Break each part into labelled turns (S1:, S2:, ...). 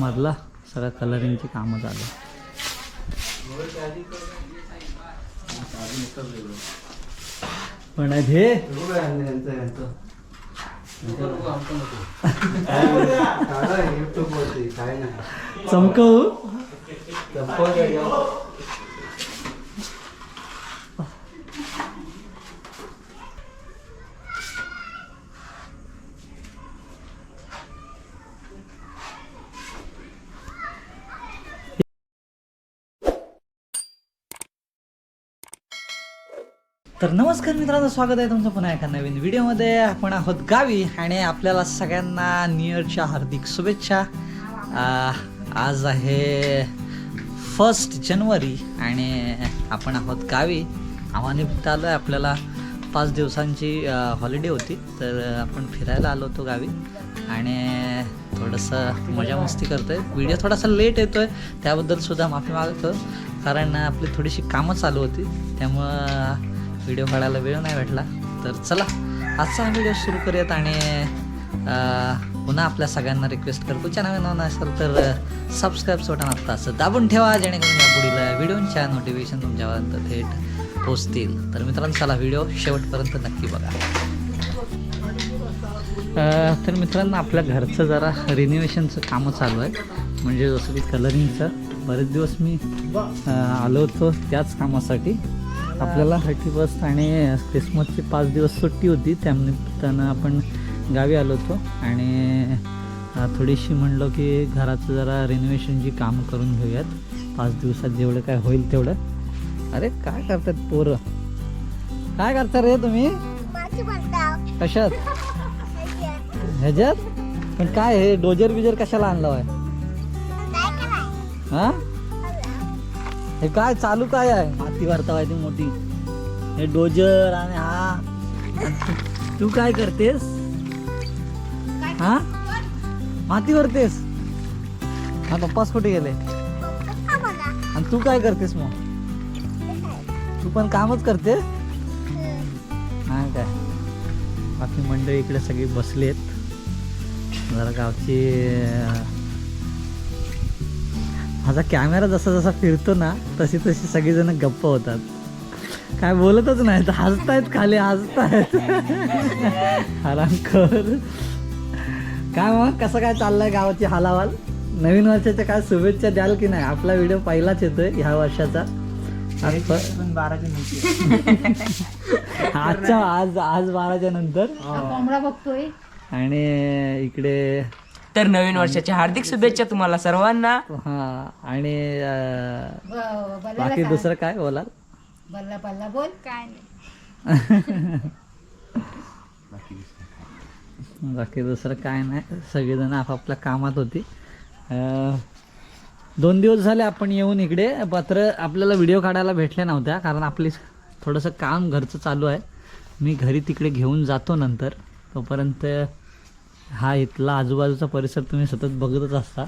S1: मधला सगळं कलरिंगची कामं चालू. पण हे चमकवू? तर नमस्कार मित्रांनो स्वागत आहे तुमचं पुन्हा एका नवीन व्हिडिओमध्ये. आपण आहोत गावी आणि आपल्याला सगळ्यांना न्यू इयरच्या हार्दिक शुभेच्छा. आज आहे फर्स्ट जानेवारी आणि आपण आहोत गावी. आव्हानिमित्त आलो आहे आपल्याला पाच दिवसांची हॉलिडे होती तर आपण फिरायला आलो होतो गावी. आणि थोडंसं मजा मस्ती करतो आहे व्हिडिओ थोडासा लेट येतो आहे त्याबद्दल सुद्धा माफी मागतो कारण आपली थोडीशी कामं चालू होती त्यामुळं व्हिडिओ काढायला वेळ नाही भेटला. तर चला आजचा हा व्हिडिओ सुरू करूयात आणि पुन्हा आपल्या सगळ्यांना रिक्वेस्ट करतो. चॅनल नवीन असेल तर सबस्क्राईब बटन आत्ता असं दाबून ठेवा जेणेकरून या पुढील व्हिडिओच्या नोटिफिकेशन तुमच्यापर्यंत थेट पोचतील तर मित्रांनो चला व्हिडिओ शेवटपर्यंत नक्की बघा. तर मित्रांनो आपल्या घरचं जरा रिनोव्हेशनचं कामं चालू आहे म्हणजे जसं की कलरिंगचं बरेच दिवस मी आलो होतो त्याच कामासाठी. आपल्याला थर्टी फर्स्ट आणि क्रिसमसची पाच दिवस सुट्टी होती त्यानिमित्तानं आपण गावी आलो होतो. आणि थोडीशी म्हणलो की घराचं जरा रिनोव्हेशनची कामं करून घेऊयात. पाच दिवसात जेवढं काय होईल तेवढं. अरे काय करतात पोरं? काय करता रे तुम्ही? कशात? ह्याच्यात? पण काय हे डोजर बिजर कशाला आणलं आहे हा? हे काय चालू काय आहे? माती भरता ती मोठी. हे डोजर आणि हा. तू- काय करतेस? हा? माती भरतेस हा पप्पाच कुठे गेले? आणि तू काय करतेस मग? तू पण कामच करते हा काय? बाकी मंडळी इकडे सगळी बसली आहेत जरा गावची माझा कॅमेरा जसा जसा फिरतो ना तशी तशी सगळीजण गप्प होतात. काय बोलतच नाहीत हसतायत खाली हसतायत. आरामकर काय मग कसं काय चाललंय गावाची हालावाल? नवीन वर्षाच्या काय शुभेच्छा द्याल की नाही? आपला व्हिडिओ पहिलाच येतोय ह्या वर्षाचा. आजच्या आज आज बाराच्या नंतर.
S2: बघतोय.
S1: आणि इकडे
S3: तर नवीन वर्षाच्या हार्दिक शुभेच्छा तुम्हाला सर्वांना.
S1: हा आणि अं, बाकी. दुसरं काय बोलाल?
S2: बल्ला बल्ला बोल. काय नाही.
S1: बाकी दुसरं काय नाही. सगळेजण आपापल्या कामात होती. अं, दोन दिवस झाले आपण येऊन इकडे. मात्र आपल्याला व्हिडिओ काढायला भेटल्या नव्हत्या कारण आपली थोडंसं काम घरचं चालू आहे. मी घरी तिकडे घेऊन जातो नंतर. तोपर्यंत हा इथला आजूबाजूचा परिसर तुम्ही सतत बघतच असता.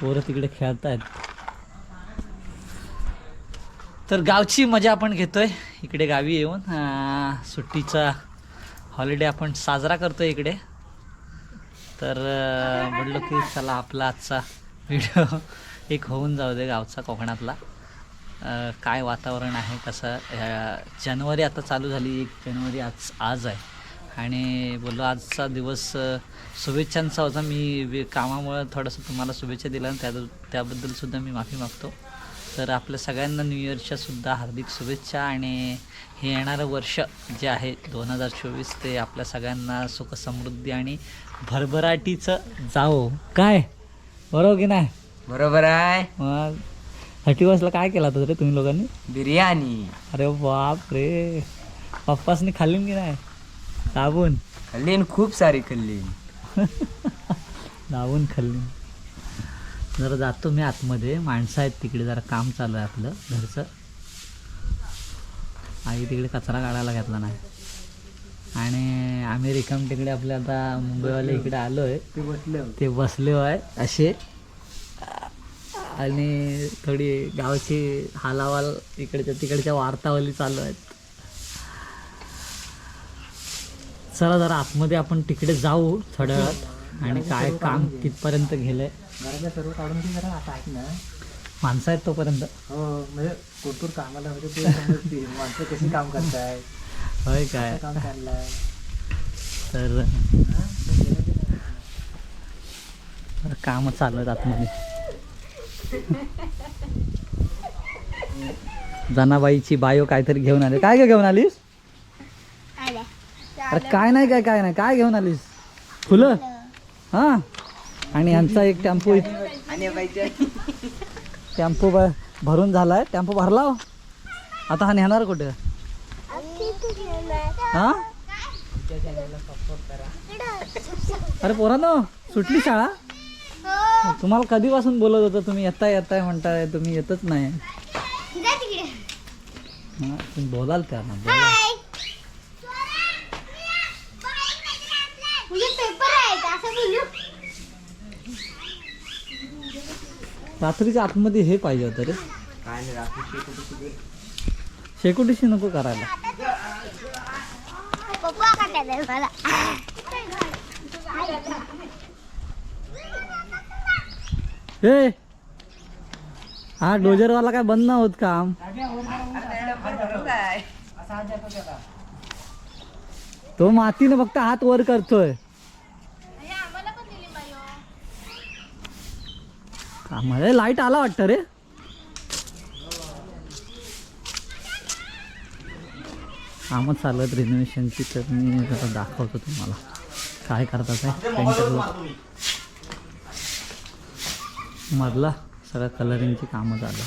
S1: पोरं तिकडे खेळत आहेत तर गावची मजा आपण घेतोय. इकडे गावी येऊन सुट्टीचा हॉलिडे आपण साजरा करतोय इकडे. तर म्हटलं म्हणलं की चला आपला आजचा व्हिडिओ एक होऊन जाऊ दे गावचा कोकणातला. काय वातावरण आहे कसं अं, जानेवारी आता चालू झाली एक जानेवारी आज आज आहे. आणि बोललो आजचा दिवस शुभेच्छांचा होता. मी कामामुळं थोडंसं तुम्हाला शुभेच्छा दिल्या आणि त्या त्याबद्दल सुद्धा मी माफी मागतो. तर आपल्या सगळ्यांना न्यू इयरच्या सुद्धा हार्दिक शुभेच्छा आणि हे येणारं वर्ष जे आहे दोन हजार चोवीस ते आपल्या सगळ्यांना सुख समृद्धी आणि भरभराटीचं जावो. काय? बरोबर की नाही?
S3: बरोबर आहे.
S1: मग थर्टी वसला काय केला होता रे तुम्ही लोकांनी?
S3: बिर्याणी.
S1: अरे बाप रे. पप्पासनी खाल्ली की नाही? दाबून
S3: खाल्ली खूप सारी खाल्ली
S1: दाबून खाल्ली जरा जातो मी आतमध्ये. माणसं आहेत तिकडे जरा काम चालू आहे आपलं घरचं. आई तिकडे कचरा काढायला घेतला नाही. आणि आम्ही रिकाम तिकडे आपले आता मुंबईवाले इकडे आलो आहे
S3: ते बसले
S1: ते बसले आहे असे. आणि थोडी गावची हालावाल इकडच्या तिकडच्या वार्तावली चालू आहेत. चला जरा आतमध्ये आपण तिकडे जाऊ थोड्या वेळात आणि काय काम कितपर्यंत गेलंय.
S4: घरातल्या सर्व काढून घे जरा आता ऐक ना.
S1: माणसं आहेत तोपर्यंत.
S4: हो म्हणजे कोरपूर कामाला म्हणजे समजतील. माणसं कशी काम करताय
S1: होय काय?
S4: काम चाललंय?
S1: तर तर काम चालू आहेत आतमध्ये. जनाबाईची बायो काहीतरी घेऊन आली. काय काय घेऊन आलीस? अरे काय नाही काय काय नाही. काय घेऊन आलीस? फुलं? हा? आणि यांचा एक टेम्पो टेम्पो ब- भरून झालाय. टेम्पो भरला हो. आता हा नेणार कुठे? हा? अरे पोरांनो सुटली शाळा? तुम्हाला कधीपासून बोलत होतं तुम्ही? येताय येताय म्हणताय. तुम्ही येतच नाही. हा, तुम्ही बोलाल का ना बोला रात्रीच्या आतमध्ये हे पाहिजे होतं रे. शेकोटीशी नको करायला. हे हा डोजरवाला काय बंद नाही होत काम तो मातीने फक्त हात वर करतोय. मला लाइट आला वाटतं रे. कामं चालत रिनोव्हेशनची तर मी जरा दाखवतो तुम्हाला. काय करतात आहे पेंटर मधला सगळं कलरिंगची कामं चालू.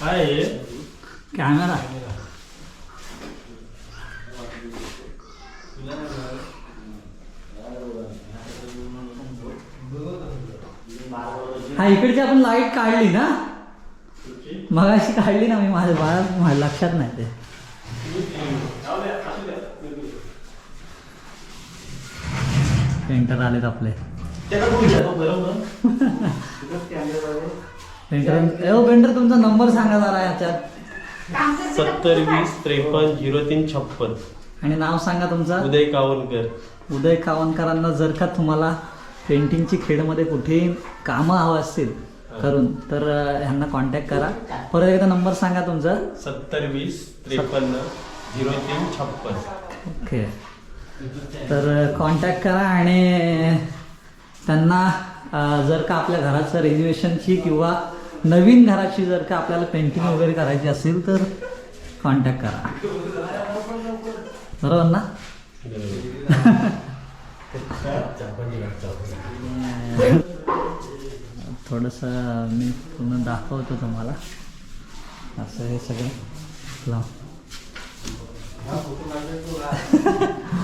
S1: काय कॅमेरा. हा इकडची आपण लाइट काढली ना? मग अशी काढली ना मी माझ्या बाळा लक्षात नाही ते. पेंटर आलेत आपले. पेंटर ओ पेंटर तुमचा नंबर सांगा जरा याच्यात.
S5: सत्तर वीस त्रेपन्न झिरो तीन छप्पन.
S1: आणि नाव सांगा तुमचं.
S5: उदय कावनकर.
S1: उदय कावनकरांना जर का तुम्हाला पेंटिंगची खेडमध्ये कुठेही कामं हवं असतील करून तर अं, ह्यांना कॉन्टॅक्ट करा. परत एकदा नंबर सांगा तुमचा.
S5: सत्तर वीस त्रेपन्न झिरो तीन छप्पन.
S1: ओके तर कॉन्टॅक्ट करा आणि त्यांना जर का आपल्या घराचं रेन्युएशनची किंवा नवीन घराची जर का आपल्याला पेंटिंग वगैरे करायची असेल तर कॉन्टॅक्ट करा. बरोबर ना? थोडंसं मी पूर्ण दाखवतो तुम्हाला. असं हे सगळं. लाव.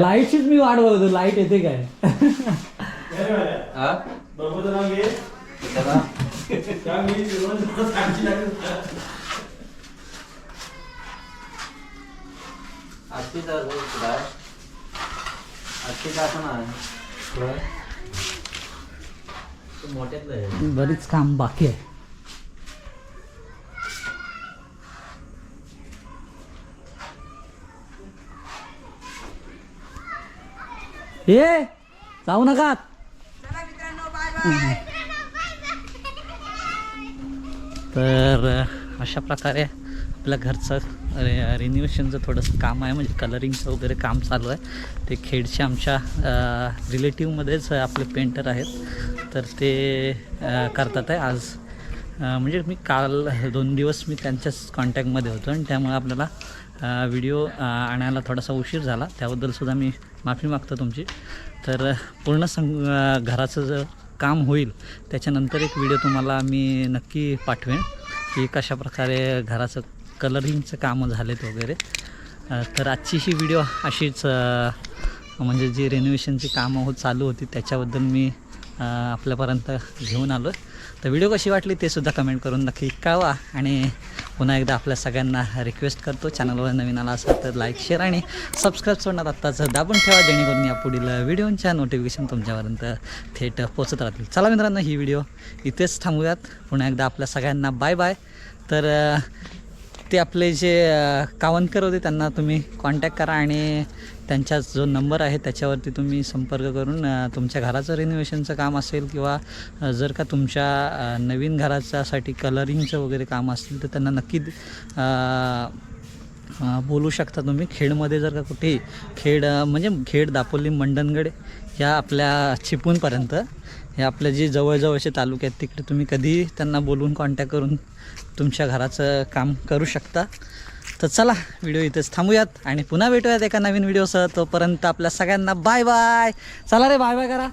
S1: लाईटचीच मी वाट बघतो लाइट येते काय?
S5: बाबूचं नाव घे. त्या मी रोज सांगची लागेल.
S1: बरीच काम बाकी आहे. ये जाऊ नका तर अशा प्रकारे आपल्या घरचं रे रिन्युएशनचं थोडंसं काम आहे. म्हणजे कलरिंगचं वगैरे काम चालू आहे. ते खेडच्या आमच्या रिलेटिव्हमध्येच आपले पेंटर आहेत. तर ते करतात आहे. आज म्हणजे मी काल दोन दिवस मी त्यांच्याच कॉन्टॅक्टमध्ये होतो आणि त्यामुळे आपल्याला व्हिडिओ आणायला थोडासा उशीर झाला. त्याबद्दलसुद्धा मी माफी मागतो तुमची. तर पूर्ण संग घराचं जर काम होईल त्याच्यानंतर एक व्हिडिओ तुम्हाला मी नक्की पाठवेन की कशा प्रकारे घराचं कलरिंगचं कामं झालेत वगैरे. तर आजची ही व्हिडिओ अशीच म्हणजे जी रेनोव्हेशनची कामं हो चालू होती त्याच्याबद्दल मी आपल्यापर्यंत घेऊन आलो आहे तर व्हिडिओ कशी वाटली ते सुद्धा कमेंट करून नक्की कळवा. आणि पुन्हा एकदा आपल्या सगळ्यांना रिक्वेस्ट करतो. चॅनलवर नवीन आला असेल तर लाईक शेअर आणि सबस्क्राईब सोडणार आत्ताच. दाबून ठेवा जेणेकरून या पुढील व्हिडिओच्या नोटिफिकेशन तुमच्यापर्यंत थेट पोचत राहतील. चला मित्रांनो ही व्हिडिओ इथेच थांबूयात. पुन्हा एकदा आपल्या सगळ्यांना बाय बाय तर ते आपले जे अ, कावनकर होते त्यांना तुम्ही कॉन्टॅक्ट करा आणि त्यांचा जो नंबर आहे त्याच्यावरती तुम्ही संपर्क करून तुमच्या घराचं रिनोव्हेशनचं काम असेल किंवा जर का तुमच्या नवीन घराच्यासाठी कलरिंगचं वगैरे काम असेल तर त्यांना नक्की बोलू शकता तुम्ही. खेडमध्ये जर का कुठेही खेड म्हणजे खेड दापोली मंडणगड या आपल्या चिपूनपर्यंत हे आपल्या जे जवळजवळचे तालुके आहेत तिकडे तुम्ही कधीही त्यांना बोलून कॉन्टॅक्ट करून तुमच्या घराचं काम करू शकता. तर चला व्हिडिओ इथेच थांबूयात आणि पुन्हा भेटूयात एका नवीन व्हिडिओसह. तोपर्यंत आपल्या सगळ्यांना बाय बाय. चला रे बाय बाय करा.